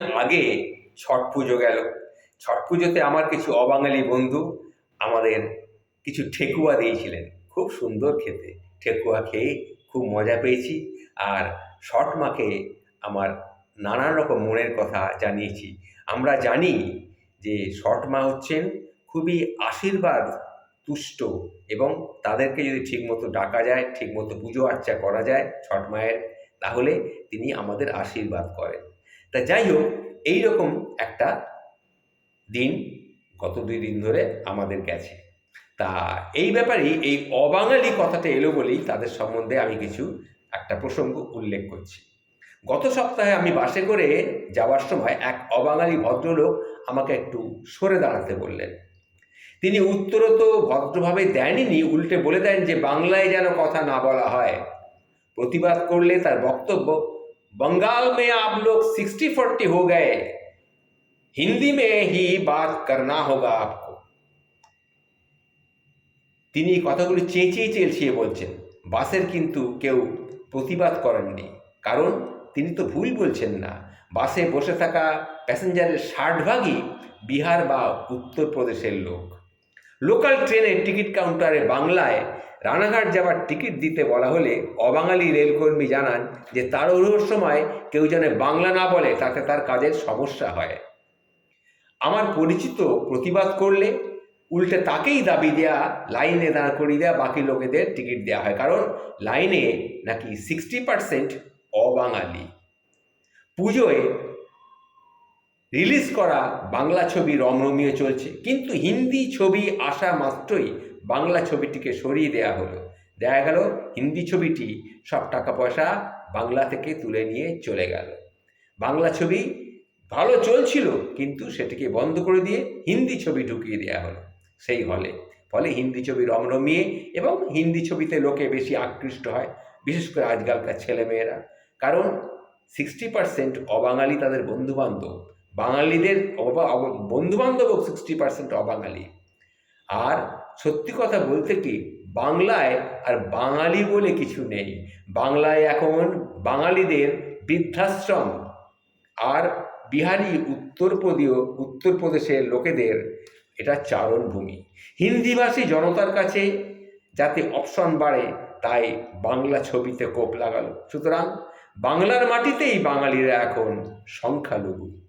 আগে ছট পুজো গেল। ছট পুজোতে আমার কিছু অবাঙালি বন্ধু আমাদের কিছু ঠেকুয়া দিয়েছিলেন। খুব সুন্দর খেতে। ঠেকুয়া খেয়ে খুব মজা পেয়েছি। আর ছট মাকে আমার নানান রকম মনের কথা জানিয়েছি। আমরা জানি যে ছট মা হচ্ছেন খুবই আশীর্বাদ, তুষ্ট এবং তাদেরকে যদি ঠিকমতো ডাকা যায়, ঠিকমতো পুজো আর্চা করা যায় ছট মায়ের, তাহলে তিনি আমাদের আশীর্বাদ করেন। তা যাই হোক এইরকম একটা দিন, গত দুই দিন ধরে আমাদের গেছে। তা এই ব্যাপারেই এই অবাঙালি কথাটা এলো বলেই তাদের সম্বন্ধে আমি কিছু একটা প্রসঙ্গ উল্লেখ করছি। গত সপ্তাহে আমি বাসে করে যাওয়ার সময় এক অবাঙালি ভদ্রলোক আমাকে একটু সরে দাঁড়াতে বললেন। তিনি উত্তরও তো ভদ্রভাবে দেননি, উল্টে বলে দেন যে, বাংলায় যেন কথা না বলা হয়। প্রতিবাদ করলে তার বক্তব্য बंगाल में आप लोग सिक्सटी फोर्टी हो गए हिंदी में ही बात करना होगा आपको তিনি এই কথাগুলি চেঁচিয়ে চেঁচিয়ে বলছেন বাসের কিন্তু কেউ প্রতিবাদ করেননি কারণ তিনি তো ভুল বলছেন না বাসে বসে থাকা প্যাসেঞ্জারের ষাট ভাগই বিহার বা উত্তরপ্রদেশের লোক লোকাল ট্রেনের টিকিট কাউন্টারে বাংলায় রানাঘাট যাওয়ার টিকিট দিতে বলা হলে অবাঙালি রেলকর্মী জানান যে তার তাড়াহুড়োর সময় কেউ যেন বাংলা না বলে, তাতে তার কাজের সমস্যা হয়। আমার পরিচিত প্রতিবাদ করলে উল্টে তাকেই দাবি দেয়া, লাইনে দাঁড় করিয়ে দেওয়া বাকি লোকেদের টিকিট দেওয়া হয়, কারণ লাইনে নাকি সিক্সটি পার্সেন্ট অবাঙালি। পুজোয় রিলিজ করা বাংলা ছবি রমরমিয়ে চলছে। কিন্তু হিন্দি ছবি আসা মাত্রই বাংলা ছবিটিকে সরিয়ে দেওয়া হলো। দেখা গেল, হিন্দি ছবিটি সব টাকা পয়সা বাংলা থেকে তুলে নিয়ে চলে গেল। বাংলা ছবি ভালো চলছিল, কিন্তু সেটিকে বন্ধ করে দিয়ে হিন্দি ছবি ঢুকিয়ে দেওয়া হলো সেই হলে। ফলে হিন্দি ছবি রমরমিয়ে এবং হিন্দি ছবিতে লোকে বেশি আকৃষ্ট হয়, বিশেষ করে আজকালকার ছেলেমেয়েরা। কারণ সিক্সটি পার্সেন্ট অবাঙালি তাদের বন্ধুবান্ধব। বাঙালিদের বন্ধুবান্ধবও সিক্সটি পার্সেন্ট অবাঙালি। আর সত্যি কথা বলতে কি, বাংলায় আর বাঙালি বলে কিছু নেই। বাংলায় এখন বাঙালিদের বৃদ্ধাশ্রম। আর বিহারি উত্তরপ্রদীয়, উত্তরপ্রদেশের লোকেদের এটা চারণভূমি। হিন্দিভাষী জনতার কাছে যাতে অপশন বাড়ে, তাই বাংলা ছবিতে কোপ লাগালো। সুতরাং বাংলার মাটিতেই বাঙালিরা এখন সংখ্যালঘু।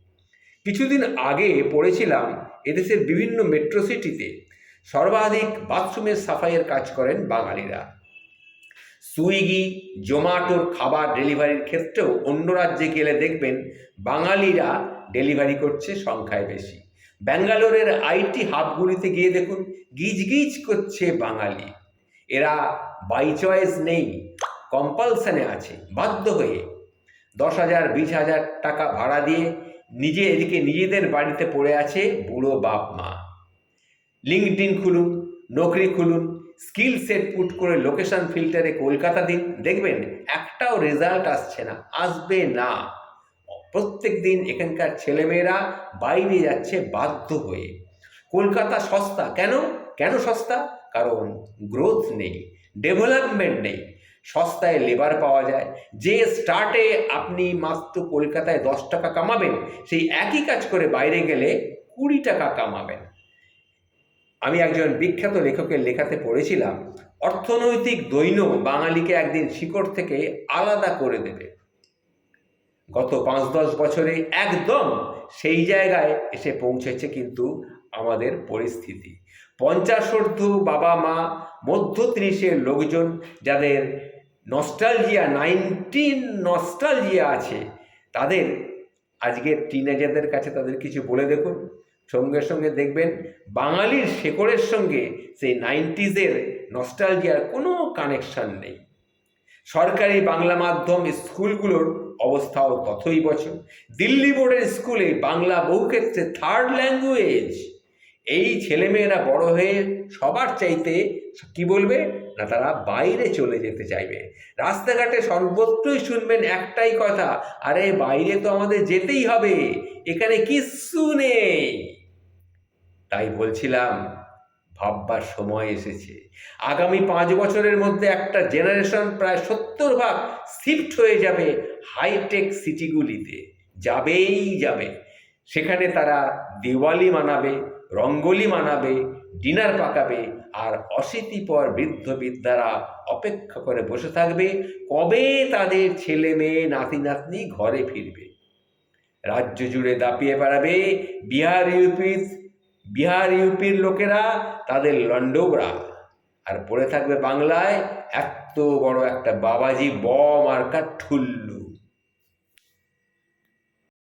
কিছুদিন আগে পড়েছিলাম এদেশের বিভিন্ন মেট্রো সিটিতে সর্বাধিক বাথরুমের সাফাইয়ের কাজ করেন বাঙালিরা। সুইগি, জোম্যাটোর খাবার ডেলিভারির ক্ষেত্রেও অন্য রাজ্যে গেলে দেখবেন বাঙালিরা ডেলিভারি করছে সংখ্যায় বেশি। ব্যাঙ্গালোরের আইটি হাবগুলিতে গিয়ে দেখুন গিজ গিজ করছে বাঙালি। এরা বাই চয়েস নেই কম্পালশনে আছে, বাধ্য হয়ে। দশ হাজার, বিশ হাজার টাকা ভাড়া দিয়ে নিজে এদিকে নিজেদের বাড়িতে পড়ে আছে বুড়ো বাপ মা। লিঙ্কডিন খুলুন, নকরি খুলুন স্কিল সেট পুট করে লোকেশন ফিল্টারে কলকাতা দিন। দেখবেন একটাও রেজাল্ট আসছে না, আসবে না। প্রত্যেক দিন এখানকার ছেলেমেয়েরা বাইরে যাচ্ছে বাধ্য হয়ে। কলকাতা সস্তা। কেন? কেন সস্তা? কারণ গ্রোথ নেই ডেভেলপমেন্ট নেই। সস্তায় লেবার পাওয়া যায়। যে স্টার্টে আপনি মাত্র কলকাতায় দশ টাকা কামাবেন, সেই একই কাজ করে বাইরে গেলে কুড়ি টাকা কামাবেন। আমি একজন বিখ্যাত লেখকের লেখাতে পড়েছিলাম, অর্থনৈতিক দৈন্য বাঙালিকে একদিন শিকড় থেকে আলাদা করে দেবে। গত পাঁচ দশ বছরে একদম সেই জায়গায় এসে পৌঁছেছে কিন্তু আমাদের পরিস্থিতি। পঞ্চাশোর্ধ বাবা মা মধ্য ত্রিশের লোকজন, যাদের নস্টালজিয়া নাইনটিন নস্টালজিয়া আছে। তাদের আজকের টিনেজারদের কাছে তাদের কিছু বলে দেখুন। সঙ্গে সঙ্গে দেখবেন বাঙালির শেকড়ের সঙ্গে সেই নাইনটিজের নস্টালজিয়ার কোনো কানেকশন নেই। সরকারি বাংলা মাধ্যম স্কুলগুলোর অবস্থাও ততই বছর। দিল্লি বোর্ডের স্কুলে বাংলা বহুক্ষেত্রে থার্ড ল্যাঙ্গুয়েজ এই ছেলেমেয়েরা বড় হয়ে সবার চাইতে, কি বলবে? না তারা বাইরে চলে যেতে চাইবে। রাস্তাঘাটে সর্বত্রই শুনবেন একটাই কথা, আরে বাইরে তো আমাদের যেতেই হবে, এখানে কিচ্ছু নেই। তাই বলছিলাম, ভাববার সময় এসেছে। আগামী পাঁচ বছরের মধ্যে একটা জেনারেশন প্রায় সত্তর ভাগ শিফট হয়ে যাবে হাইটেক সিটিগুলিতে। যাবেই যাবে। সেখানে তারা দিওয়ালি মানাবে, রঙ্গোলি মানাবে, ডিনার পাকাবে আর অশীতিপর বৃদ্ধ বৃদ্ধারা অপেক্ষা করে বসে থাকবে, কবে তাদের ছেলে মেয়ে নাতি নাতনি ঘরে ফিরবে? রাজ্য জুড়ে দাপিয়ে বেড়াবে বিহার ইউপি বিহার ইউপির লোকেরা, তাদের লন্ডবরা আর পড়ে থাকবে বাংলায়, এত বড় একটা বাবাজি ব মার্কা ঠুল্লু